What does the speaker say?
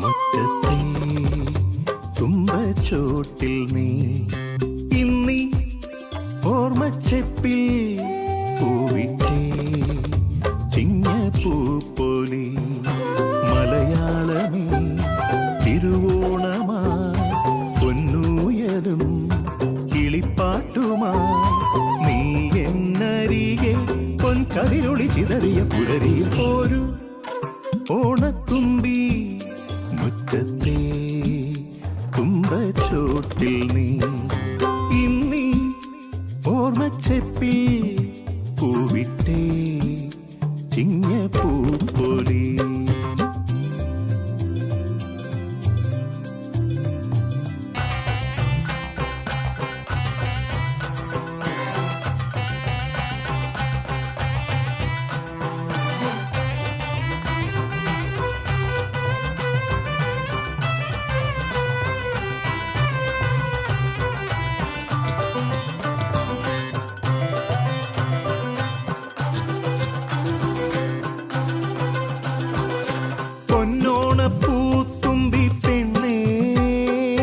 മുറ്റത്തെ തുമ്പച്ചോട്ടിൽ നീ. ഇന്നി ഓർമ്മച്ചെപ്പിൽ പൂവിട്ടേ. ചിങ്ങ പൂപ്പൊലി മലയാളമേ തിരുവോണമാ പൊന്നൂയലും കിളിപ്പാട്ടുമാ. നീ എന്നരികെ പൊൻകതിരുളി ചിതറിയ പുലരിയിൽ പോയി മുറ്റത്തെ തുമ്പച്ചോട്ടിൽ നീ. ഇന്നീ ഓർമ്മച്ചെപ്പിൽ പൂവിട്ടേ. பூத்து